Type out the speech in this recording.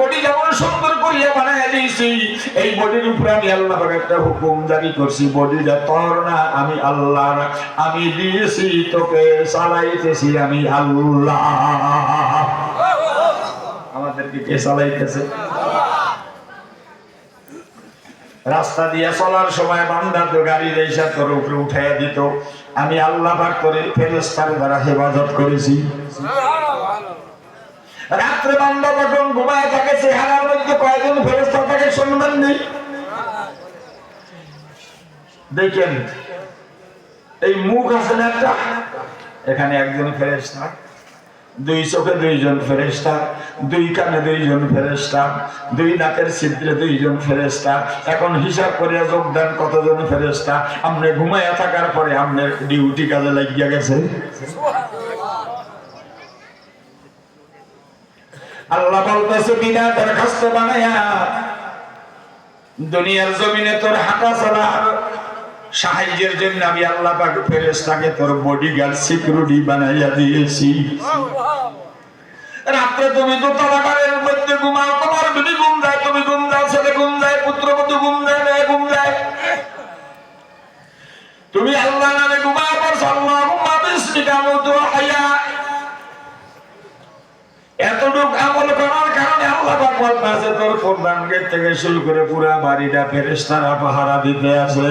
Body যেমন সুন্দর করিয়া দিয়েছি, এই বডির উপরে আমি আল্লাহ একটা হুকুম জারি করছি না, আমি আল্লাহর, আমি দিয়েছি, তোকে চালাইতেছি আমি আল্লাহ। আমাদেরকে কে চালাইতেছে? রাস্তা দিয়ে চলার সময় বান্দা তো গাড়ি রেসা তোর উপরে উঠাইয়া দিত। আমি আল্লাহ পাক করে ফেরেস্তার দ্বারা হেফাজত করেছি। রাত্রে বান্দা যখন ঘুমায় থাকে চেহারার মধ্যে কয়েকজন ফেরেস্তা থাকে শুনবেন নেই দেখেন, এই মুখ আছে না একটা? এখানে একজন ফেরেস্তা দুই চোখে দুইজন ফেরেস্তা দুই কানে দুইজন ফেরেস্তা দুই নাকের ছিদ্রে দুইজন ফেরেস্তা এখন হিসাব করিয়া যোগদান কতজন ফেরেস্তা আপনি ঘুমাইয়া থাকার পরে আপনার ডিউটি কাজে লাগিয়া গেছে। আল্লাহ বলতেছে, বিনা দরখাস্ত বানায়া দুনিয়ার জমিনে তোর হাঁটা চলার সাহায্যের জন্য আমি আল্লাহ পাক ফেরেশতাকে তোর বডিগার্ড সিকিউরিটি বানাইয়া দিয়েছি। রাত্রে তুমি তো তলাকারের মধ্যে ঘুমাও, তোমার যদি ঘুম যায় তুমি ঘুম যাও ছেলে ঘুম যায় পুত্রবধূ ঘুম যায় মেয়ে ঘুম যায় তুমি আল্লাহ মাঝে তোর কোরবান গেট থেকে শুরু করে পুরা বাড়িটা ফেরেশতারা পাহারা দিতে আছে